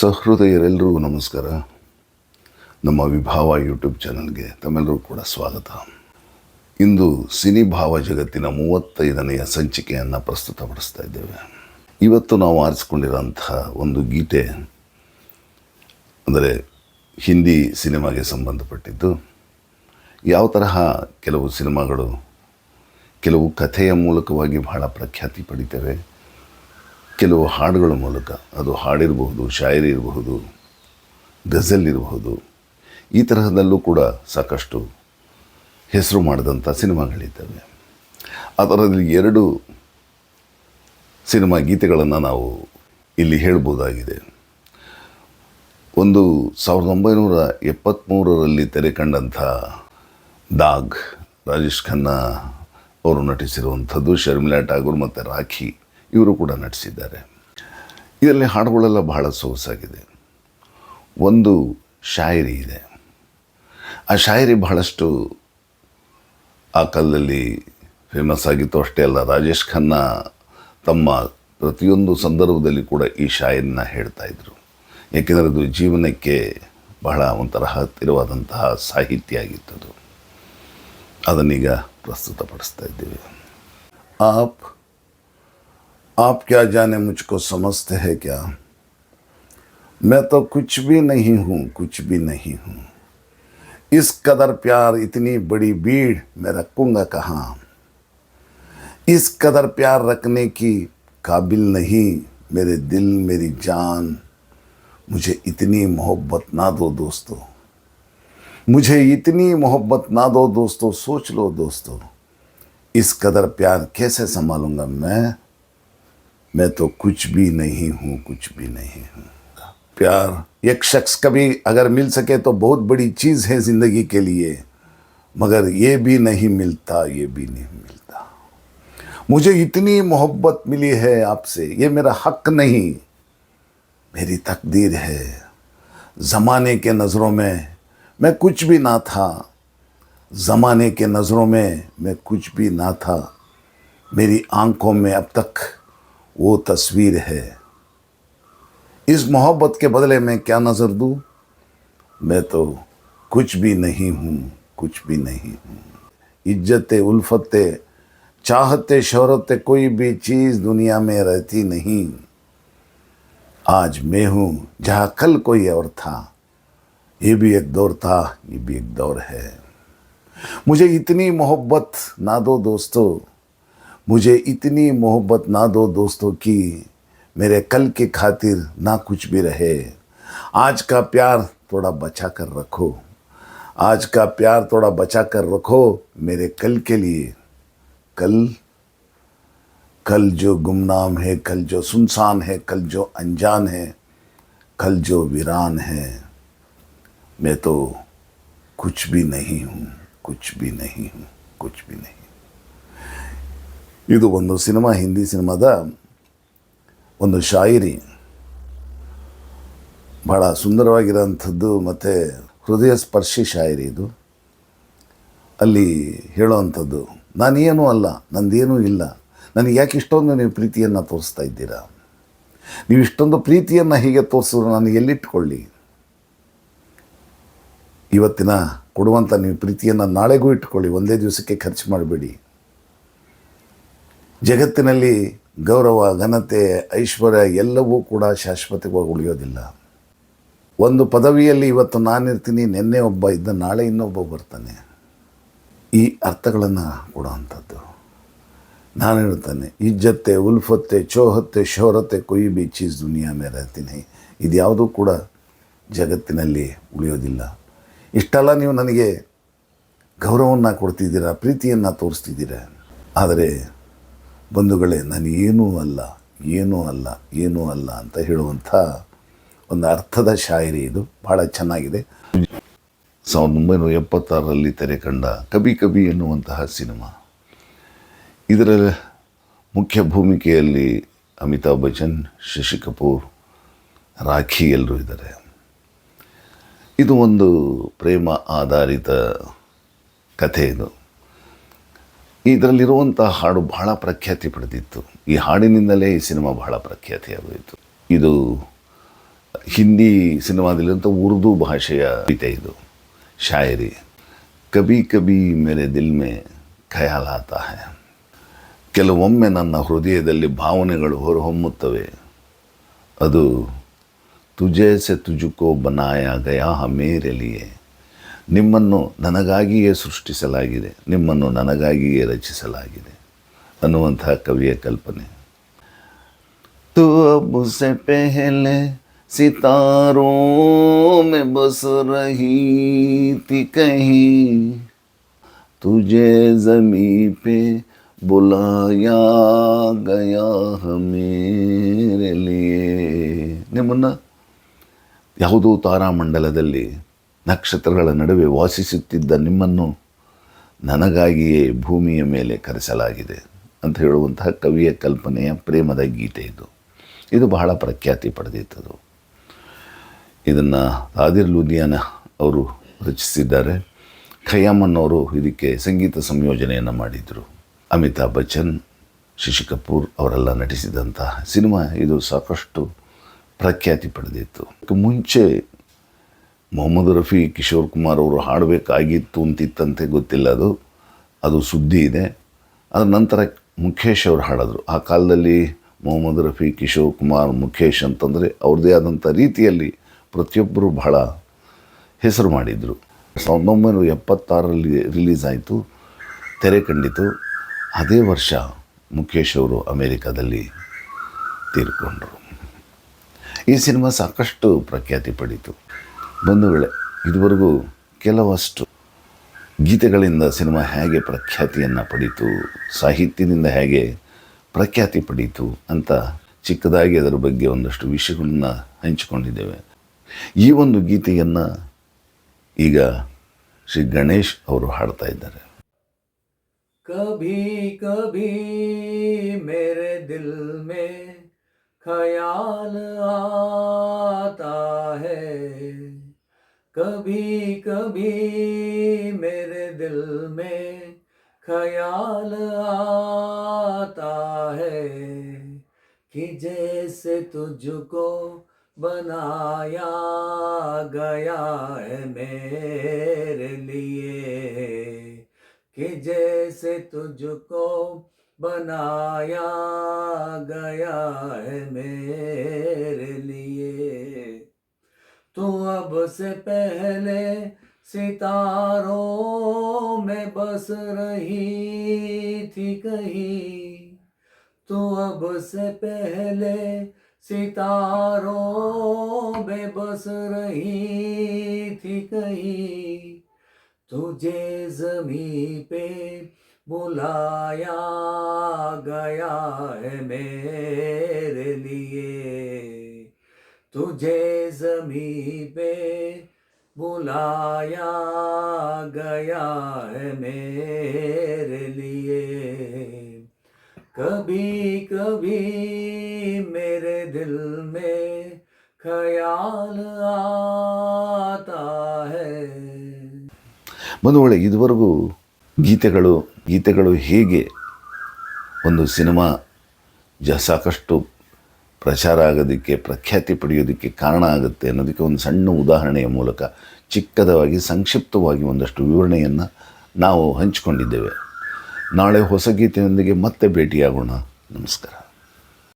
ಸಹೃದಯರೆಲ್ಲರಿಗೂ ನಮಸ್ಕಾರ. ನಮ್ಮ ವಿಭಾವ ಯೂಟ್ಯೂಬ್ ಚಾನಲ್ಗೆ ತಮ್ಮೆಲ್ಲರೂ ಕೂಡ ಸ್ವಾಗತ. ಇಂದು ಸಿನಿಭಾವ ಜಗತ್ತಿನ ಮೂವತ್ತೈದನೆಯ ಸಂಚಿಕೆಯನ್ನು ಪ್ರಸ್ತುತಪಡಿಸ್ತಾ ಇದ್ದೇವೆ. ಇವತ್ತು ನಾವು ಆರಿಸಿಕೊಂಡಿರೋಂಥ ಒಂದು ಗೀತೆ, ಅಂದರೆ ಹಿಂದಿ ಸಿನಿಮಾಗೆ ಸಂಬಂಧಪಟ್ಟಿದ್ದು. ಯಾವ ತರಹ ಕೆಲವು ಸಿನಿಮಾಗಳು, ಕೆಲವು ಕಥೆಯ ಮೂಲಕವಾಗಿ ಬಹಳ ಪ್ರಖ್ಯಾತಿ ಪಡಿತೇವೆ. ಕೆಲವು ಹಾಡುಗಳ ಮೂಲಕ ಅದು ಹಾಡಿರಬಹುದು, ಶಾಯರಿ ಇರಬಹುದು, ಗಜಲ್ ಇರಬಹುದು, ಈ ತರಹದಲ್ಲೂ ಕೂಡ ಸಾಕಷ್ಟು ಹೆಸರು ಮಾಡಿದಂಥ ಸಿನಿಮಾಗಳಿದ್ದಾವೆ. ಅದರಲ್ಲಿ ಎರಡು ಸಿನಿಮಾ ಗೀತೆಗಳನ್ನು ನಾವು ಇಲ್ಲಿ ಹೇಳ್ಬೋದಾಗಿದೆ. ಒಂದು ಸಾವಿರದ ಒಂಬೈನೂರ ಎಪ್ಪತ್ತ್ಮೂರರಲ್ಲಿ ತೆರೆ ಕಂಡಂಥ ದಾಗ್, ರಾಜೇಶ್ ಖನ್ನಾ ಅವರು ನಟಿಸಿರುವಂಥದ್ದು ಶರ್ಮಿಲಾ ಟಾಗೂರ್ ಮತ್ತು ರಾಖಿ. ಇವರು ಕೂಡ ನಟಿಸಿದ್ದಾರೆ. ಇದರಲ್ಲಿ ಹಾಡುಗಳೆಲ್ಲ ಬಹಳ ಸೊಗಸಾಗಿದೆ. ಒಂದು ಶಾಯರಿ ಇದೆ. ಆ ಶಾಯರಿ ಬಹಳಷ್ಟು ಆ ಕಾಲದಲ್ಲಿ ಫೇಮಸ್ ಆಗಿತ್ತು ಅಷ್ಟೇ ಅಲ್ಲ, ರಾಜೇಶ್ ಖನ್ನಾ ತಮ್ಮ ಪ್ರತಿಯೊಂದು ಸಂದರ್ಭದಲ್ಲಿ ಕೂಡ ಈ ಶಾಯರಿನ ಹೇಳ್ತಾ ಇದ್ರು. ಏಕೆಂದರೆ ಅದು ಜೀವನಕ್ಕೆ ಬಹಳ ಒಂಥರ ಹತ್ತಿರವಾದಂತಹ ಸಾಹಿತ್ಯ ಆಗಿತ್ತದು. ಅದನ್ನೀಗ ಪ್ರಸ್ತುತಪಡಿಸ್ತಾ ಇದ್ದೀವಿ. ಆಪ್ आप क्या जाने मुझको समझते हैं क्या? मैं तो कुछ भी नहीं हूँ, कुछ भी नहीं हूँ। इस कदर प्यार, इतनी बड़ी भीड़ मैं रखूँगा कहाँ? इस कदर प्यार रखने की काबिल नहीं मेरे दिल, मेरी जान। मुझे इतनी मोहब्बत ना दो दोस्तों। मुझे इतनी मोहब्बत ना दो दोस्तों, सोच लो दोस्तों। इस कदर प्यार कैसे संभालूँगा मैं? मैं तो कुछ भी नहीं हूँ, कुछ भी नहीं हूँ। प्यार, एक शख्स कभी अगर मिल सके तो बहुत बड़ी चीज़ है ज़िंदगी के लिए, मगर ये भी नहीं मिलता, ये भी नहीं मिलता। मुझे इतनी मोहब्बत मिली है आपसे, ये मेरा हक नहीं। मेरी तकदीर है। ज़माने के नज़रों में मैं कुछ भी ना था। ज़माने के नज़रों में मैं कुछ भी ना था। मेरी आँखों में अब तक वो तस्वीर है। इस मोहब्बत के बदले में क्या नज़र दूँ? मैं तो कुछ भी नहीं हूँ, कुछ भी नहीं हूँ। इज़्ज़त, उल्फत, चाहते, शहरत कोई भी चीज़ दुनिया में रहती नहीं। आज मैं हूँ, जहाँ कल कोई और था। ये भी एक दौर था, ये भी एक दौर है। मुझे इतनी मोहब्बत, ना दो दोस्तों मुझे इतनी मोहब्बत ना दो दोस्तों की, मेरे कल के खातिर ना कुछ भी रहे। आज का प्यार थोड़ा बचा कर रखो। आज का प्यार थोड़ा बचा कर रखो मेरे कल के लिए। कल कल जो गुमनाम है, कल जो सुनसान है, कल जो अनजान है, कल जो वीरान है, मैं तो कुछ भी नहीं हूँ, कुछ भी नहीं हूँ, कुछ भी नहीं। ಇದು ಒಂದು ಸಿನಿಮಾ, ಹಿಂದಿ ಸಿನಿಮಾದ ಒಂದು ಶಾಯಿರಿ. ಭಾಳ ಸುಂದರವಾಗಿರೋಂಥದ್ದು ಮತ್ತು ಹೃದಯ ಸ್ಪರ್ಶಿ ಶಾಯಿರಿ ಇದು. ಅಲ್ಲಿ ಹೇಳೋವಂಥದ್ದು, ನಾನೇನೂ ಅಲ್ಲ, ನಂದೇನೂ ಇಲ್ಲ. ನನಗೆ ಯಾಕೆ ಇಷ್ಟೊಂದು ನೀವು ಪ್ರೀತಿಯನ್ನು ತೋರಿಸ್ತಾ ಇದ್ದೀರಾ? ನೀವು ಇಷ್ಟೊಂದು ಪ್ರೀತಿಯನ್ನು ಹೀಗೆ ತೋರಿಸಿದ್ರು ನಾನು ಎಲ್ಲಿಟ್ಕೊಳ್ಳಿ? ಇವತ್ತಿನ ಕೊಡುವಂಥ ನೀವು ಪ್ರೀತಿಯನ್ನು ನಾಳೆಗೂ ಇಟ್ಕೊಳ್ಳಿ, ಒಂದೇ ದಿವಸಕ್ಕೆ ಖರ್ಚು ಮಾಡಬೇಡಿ. ಜಗತ್ತಿನಲ್ಲಿ ಗೌರವ, ಘನತೆ, ಐಶ್ವರ್ಯ ಎಲ್ಲವೂ ಕೂಡ ಶಾಶ್ವತವಾಗಿ ಉಳಿಯೋದಿಲ್ಲ. ಒಂದು ಪದವಿಯಲ್ಲಿ ಇವತ್ತು ನಾನಿರ್ತೀನಿ, ನಿನ್ನೆ ಒಬ್ಬ ಇದ್ದ, ನಾಳೆ ಇನ್ನೊಬ್ಬ ಬರ್ತಾನೆ. ಈ ಅರ್ಥಗಳನ್ನು ಕೊಡುವಂಥದ್ದು. ನಾನು ಹೇಳ್ತಾನೆ, ಇಜ್ಜತ್ತೆ, ಉಲ್ಫತ್ತೆ, ಚೋಹತ್ತೆ ಶೋಹರತ್ತೆ ಕೊಯ್ ಬಿ ಚೀಸ್ ದುನಿಯಾ ಮೇಲೆ ಇರ್ತೀನಿ ಇದು ಯಾವುದೂ ಕೂಡ ಜಗತ್ತಿನಲ್ಲಿ ಉಳಿಯೋದಿಲ್ಲ. ಇಷ್ಟೆಲ್ಲ ನೀವು ನನಗೆ ಗೌರವವನ್ನು ಕೊಡ್ತಿದ್ದೀರಾ, ಪ್ರೀತಿಯನ್ನು ತೋರಿಸ್ತಿದ್ದೀರಾ? ಆದರೆ ಬಂಧುಗಳೇ, ನಾನು ಏನೂ ಅಲ್ಲ ಏನೂ ಅಲ್ಲ ಏನೂ ಅಲ್ಲ ಅಂತ ಹೇಳುವಂಥ ಒಂದು ಅರ್ಥದ ಶಾಯರಿ ಇದು. ಭಾಳ ಚೆನ್ನಾಗಿದೆ. ಸಾವಿರದ ಒಂಬೈನೂರ ಎಪ್ಪತ್ತಾರರಲ್ಲಿ ತೆರೆ ಕಂಡ ಕಬಿ ಕಬಿ ಎನ್ನುವಂತಹ ಸಿನಿಮಾ. ಇದರ ಮುಖ್ಯ ಭೂಮಿಕೆಯಲ್ಲಿ ಅಮಿತಾಬ್ ಬಚ್ಚನ್, ಶಶಿ ಕಪೂರ್, ರಾಖಿ ಎಲ್ಲರೂ ಇದ್ದಾರೆ. ಇದು ಒಂದು ಪ್ರೇಮ ಆಧಾರಿತ ಕಥೆ ಇದು. ಇದರಲ್ಲಿರುವಂಥ ಹಾಡು ಬಹಳ ಪ್ರಖ್ಯಾತಿ ಪಡೆದಿತ್ತು. ಈ ಹಾಡಿನಿಂದಲೇ ಈ ಸಿನಿಮಾ ಬಹಳ ಪ್ರಖ್ಯಾತಿಯಾಗೋಯಿತು ಇದು ಹಿಂದಿ ಸಿನಿಮಾದಲ್ಲಿರುವಂಥ ಉರ್ದು ಭಾಷೆಯ ಗೀತೆ ಇದು, ಶಾಯರಿ. ಕಬಿ ಕಬಿ ಮೇರೆ ದಿಲ್ಮೆ ಖಯಾಲ್ ಆತಾ ಕೆಲವೊಮ್ಮೆ ನನ್ನ ಹೃದಯದಲ್ಲಿ ಭಾವನೆಗಳು ಹೊರಹೊಮ್ಮುತ್ತವೆ. ಅದು ತುಜೆ ಸೆ ತುಜುಕೋ ಬನಾಯ ಗಯಾ ಮೇರೆ ಲಿಯೆ. ನಿಮ್ಮನ್ನು ನನಗಾಗಿಯೇ ಸೃಷ್ಟಿಸಲಾಗಿದೆ ನಿಮ್ಮನ್ನು ನನಗಾಗಿಯೇ ರಚಿಸಲಾಗಿದೆ ಅನ್ನುವಂತಹ ಕವಿಯ ಕಲ್ಪನೆ तो अब से पहले सितारों में बस रही थी कहीं तुझे जमी पे बुलाया गया है मेरे लिए ನಿಮ್ಮನ್ನು ಯಾವುದೋ ತಾರಾಮಂಡಲದಲ್ಲಿ ನಕ್ಷತ್ರಗಳ ನಡುವೆ ವಾಸಿಸುತ್ತಿದ್ದ ನಿಮ್ಮನ್ನು ನನಗಾಗಿಯೇ ಭೂಮಿಯ ಮೇಲೆ ಕರೆಸಲಾಗಿದೆ ಅಂತ ಹೇಳುವಂತಹ ಕವಿಯ ಕಲ್ಪನೆಯ ಪ್ರೇಮದ ಗೀತೆ ಇದು. ಇದು ಬಹಳ ಪ್ರಖ್ಯಾತಿ ಪಡೆದಿತ್ತದು. ಇದನ್ನು ಆದಿರ್ ಲೂಧಿಯಾನ ಅವರು ರಚಿಸಿದ್ದಾರೆ. ಖಯಾಮನ್ ಅವರು ಇದಕ್ಕೆ ಸಂಗೀತ ಸಂಯೋಜನೆಯನ್ನು ಮಾಡಿದರು. ಅಮಿತಾಬ್ ಬಚ್ಚನ್, ಶಶಿ ಕಪೂರ್ ಅವರೆಲ್ಲ ನಟಿಸಿದಂತಹ ಸಿನಿಮಾ ಇದು ಸಾಕಷ್ಟು ಪ್ರಖ್ಯಾತಿ ಪಡೆದಿತ್ತು. ಮುಂಚೆ ಮೊಹಮ್ಮದ್ ರಫಿ, ಕಿಶೋರ್ ಕುಮಾರ್ ಅವರು ಹಾಡಬೇಕಾಗಿತ್ತು ಅಂತಿತ್ತಂತೆ ಗೊತ್ತಿಲ್ಲ ಅದು. ಅದು ಸುದ್ದಿ ಇದೆ. ಅದರ ನಂತರ ಮುಖೇಶ್ ಅವರು ಹಾಡಿದ್ರು. ಆ ಕಾಲದಲ್ಲಿ ಮೊಹಮ್ಮದ್ ರಫಿ, ಕಿಶೋರ್ ಕುಮಾರ್, ಮುಖೇಶ್ ಅಂತಂದರೆ ಅವ್ರದ್ದೇ ಆದಂಥ ರೀತಿಯಲ್ಲಿ ಪ್ರತಿಯೊಬ್ಬರು ಬಹಳ ಹೆಸರು ಮಾಡಿದರು. ಸಾವಿರದ ಒಂಬೈನೂರ ಎಪ್ಪತ್ತಾರರಲ್ಲಿ ರಿಲೀಸ್ ಆಯಿತು. ತೆರೆ ಕಂಡಿತು. ಅದೇ ವರ್ಷ ಮುಖೇಶ್ ಅವರು ಅಮೇರಿಕಾದಲ್ಲಿ ತೀರ್ಕೊಂಡರು. ಈ ಸಿನಿಮಾ ಸಾಕಷ್ಟು ಪ್ರಖ್ಯಾತಿ ಪಡೀತು. ಬಂಧುಗಳೇ, ಇದುವರೆಗೂ ಕೆಲವಷ್ಟು ಗೀತೆಗಳಿಂದ ಸಿನಿಮಾ ಹೇಗೆ ಪ್ರಖ್ಯಾತಿಯನ್ನು ಪಡೀತು, ಸಾಹಿತ್ಯದಿಂದ ಹೇಗೆ ಪ್ರಖ್ಯಾತಿ ಪಡೀತು ಅಂತ ಚಿಕ್ಕದಾಗಿ ಅದರ ಬಗ್ಗೆ ಒಂದಷ್ಟು ವಿಷಯಗಳನ್ನು ಹಂಚಿಕೊಂಡಿದ್ದೇವೆ. ಈ ಒಂದು ಗೀತೆಯನ್ನು ಈಗ ಶ್ರೀ ಗಣೇಶ್ ಅವರು ಹಾಡ್ತಾ ಇದ್ದಾರೆ. ಕಭಿ ಕಭಿ ಮೇರೆ ದಿಲ್ ಮೇ ಖಯಾಲ ಆತಾ ಹೇ. कभी कभी मेरे दिल में ख्याल आता है कि जैसे तुझको बनाया गया है मेरे लिए, कि जैसे तुझको बनाया गया है मेरे लिए। तू अब से पहले सितारों में बस रही थी कहीं। तू अब से पहले सितारों में बस रही थी कहीं। तुझे जमी पे बुलाया गया है मेरे लिए। तुझे जमी पे बुलाया गया है मेरे लिए कभी कभी मेरे दिल में ख्याल आता है ಬಂಧುಗಳೇ ಇದುವರೆಗೂ ಗೀತೆಗಳು ಗೀತೆಗಳು ಹೇಗೆ ಒಂದು ಸಿನಿಮಾ ಜ ಸಾಕಷ್ಟು ಪ್ರಚಾರ ಆಗೋದಕ್ಕೆ, ಪ್ರಖ್ಯಾತಿ ಪಡೆಯೋದಕ್ಕೆ ಕಾರಣ ಆಗುತ್ತೆ ಅನ್ನೋದಕ್ಕೆ ಒಂದು ಸಣ್ಣ ಉದಾಹರಣೆಯ ಮೂಲಕ ಚಿಕ್ಕದವಾಗಿ ಸಂಕ್ಷಿಪ್ತವಾಗಿ ಒಂದಷ್ಟು ವಿವರಣೆಯನ್ನು ನಾವು ಹಂಚಿಕೊಂಡಿದ್ದೇವೆ. ನಾಳೆ ಹೊಸ ಗೀತೆಯೊಂದಿಗೆ ಮತ್ತೆ ಭೇಟಿಯಾಗೋಣ. ನಮಸ್ಕಾರ.